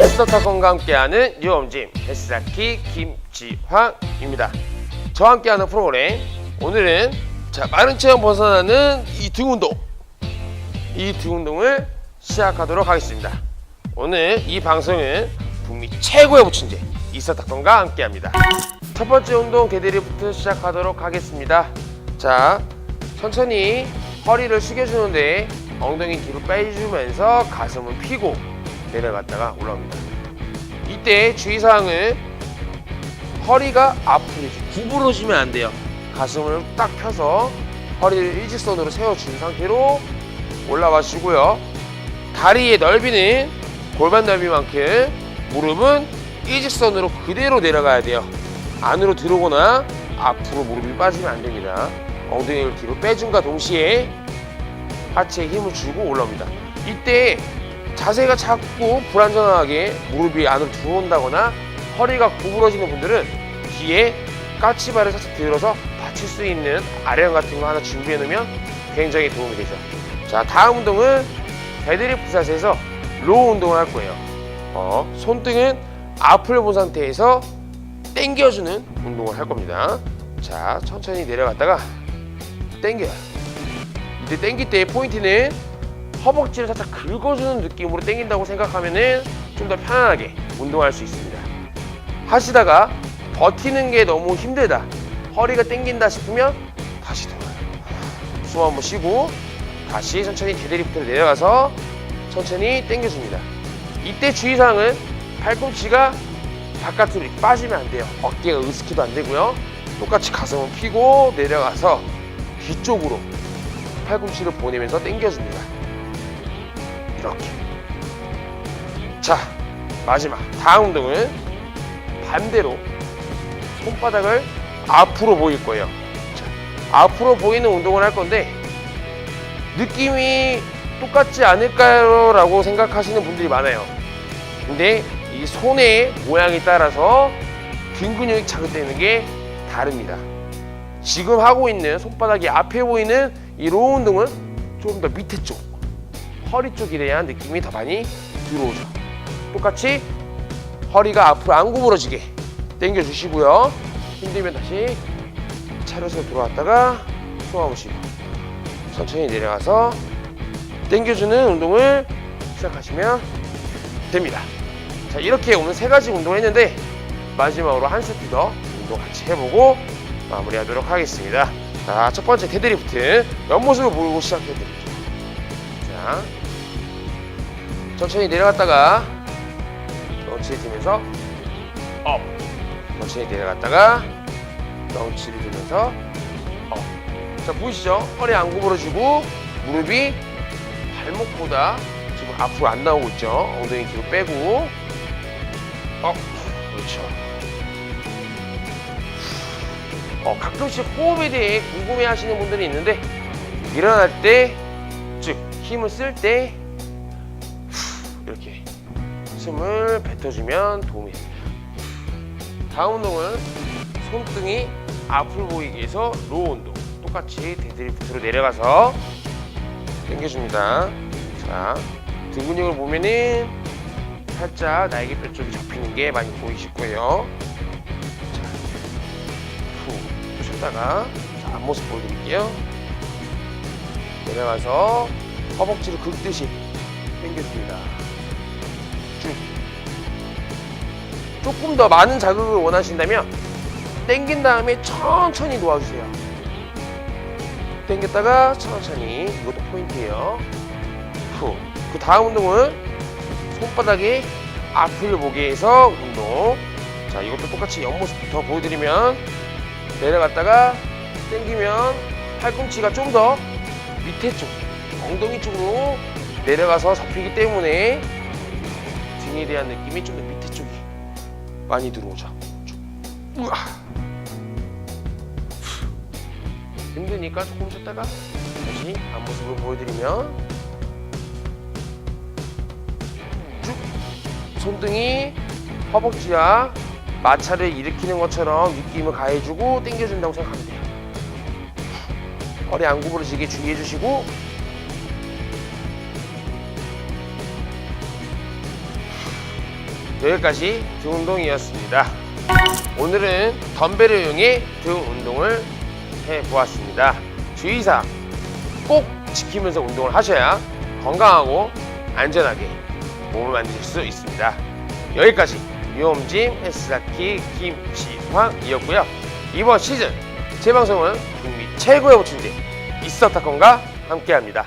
인스터타건과 함께하는 뉴엄짐 헬스자키 김지황입니다. 저와 함께하는 프로그램 오늘은 자 마른 체형 벗어나는 이 등 운동 이 등 운동을 시작하도록 하겠습니다. 오늘 이 방송은 북미 최고의 보충제 인스터타건과 함께합니다. 첫 번째 운동 개대리부터 시작하도록 하겠습니다. 자 천천히 허리를 숙여주는데 엉덩이 뒤로 빼주면서 가슴을 펴고 내려갔다가 올라옵니다. 이때 주의사항은 허리가 앞으로 구부러지면 안 돼요. 가슴을 딱 펴서 허리를 일직선으로 세워준 상태로 올라와 주고요. 다리의 넓이는 골반 넓이만큼 무릎은 일직선으로 그대로 내려가야 돼요. 안으로 들어오거나 앞으로 무릎이 빠지면 안 됩니다. 엉덩이를 뒤로 빼준과 동시에 하체에 힘을 주고 올라옵니다. 이때 자세가 자꾸 불안정하게 무릎이 안으로 들어온다거나 허리가 구부러지는 분들은 뒤에 까치발을 살짝 들어서 받칠 수 있는 아령 같은 거 하나 준비해 놓으면 굉장히 도움이 되죠. 자, 다음 운동은 데드리프트 자세에서 로우 운동을 할 거예요. 어, 손등은 앞을 본 상태에서 당겨주는 운동을 할 겁니다. 자, 천천히 내려갔다가 당겨요. 이때 당길 때의 포인트는 허벅지를 살짝 긁어주는 느낌으로 당긴다고 생각하면은 좀 더 편안하게 운동할 수 있습니다. 하시다가 버티는 게 너무 힘들다. 허리가 당긴다 싶으면 다시 돌아요. 숨 한번 쉬고 다시 천천히 데드리프트로 내려가서 천천히 당겨줍니다. 이때 주의사항은 팔꿈치가 바깥으로 빠지면 안 돼요. 어깨가 으스키도 안 되고요. 똑같이 가슴을 펴고 내려가서 뒤쪽으로 팔꿈치를 보내면서 당겨줍니다. 이렇게. 자, 마지막. 다음 운동은 반대로 손바닥을 앞으로 보일 거예요. 자, 앞으로 보이는 운동을 할 건데 느낌이 똑같지 않을까요? 라고 생각하시는 분들이 많아요. 근데 이 손의 모양에 따라서 등 근육이 자극되는 게 다릅니다. 지금 하고 있는 손바닥이 앞에 보이는 이 로우 운동은 조금 더 밑에 쪽 허리 대한 느낌이 더 많이 들어오죠 똑같이 허리가 앞으로 안 구부러지게 당겨 주시고요 힘들면 다시 차려서 돌아왔다가 쉬고 천천히 내려가서 당겨주는 운동을 시작하시면 됩니다 자 이렇게 오늘 세 가지 운동을 했는데 마지막으로 한 세트 더 운동 같이 해보고 마무리하도록 하겠습니다. 자, 첫 번째 데드리프트 옆모습을 보고 시작해드릴게요. 자, 천천히 내려갔다가 런치를 들면서 업, 천천히 내려갔다가 런치를 들면서 업. 자, 보이시죠? 허리 안 구부러지고 무릎이 발목보다 지금 앞으로 안 나오고 있죠? 엉덩이 뒤로 빼고 업, 그렇죠. 어, 가끔씩 호흡에 대해 궁금해 하시는 분들이 있는데 일어날 때, 즉 힘을 쓸때 이렇게 숨을 뱉어주면 도움이 됩니다. 다음 운동은 손등이 앞을 보이기 위해서 로우 운동. 똑같이 데드리프트로 내려가서 당겨줍니다. 자, 등 근육을 보면은 살짝 날개뼈 쪽이 접히는 게 많이 보이실 거예요. 후 쉬었다가 자, 앞모습 보여드릴게요 내려가서 허벅지를 긁듯이 당겨줍니다 쭉 조금 더 많은 자극을 원하신다면 당긴 다음에 천천히 놓아주세요. 당겼다가 천천히 이것도 포인트예요. 후 그 다음 운동은 손바닥에 앞을 보게 해서 운동. 자 이것도 똑같이 옆모습부터 보여드리면 내려갔다가 당기면 팔꿈치가 좀 더 밑에 쪽 엉덩이 쪽으로 내려가서 접히기 때문에 등에 대한 느낌이 좀 더 밑에 쪽이 많이 들어오죠 우와. 힘드니까 조금 쉬었다가 다시 앞모습을 보여드리면 쭉 손등이 허벅지와 마찰을 일으키는 것처럼 느낌을 가해주고 당겨준다고 생각하면 돼요. 허리 안 구부러지게 주의해 주시고 여기까지 등 운동이었습니다. 오늘은 덤벨을 이용해 등 운동을 해보았습니다. 주의사항 꼭 지키면서 운동을 하셔야 건강하고 안전하게 몸을 만드실 수 있습니다. 여기까지 유홈짐 헬스다키 김지황이었고요. 이번 시즌 제 방송은 국미 최고의 보충제 이스터타콘과 함께합니다.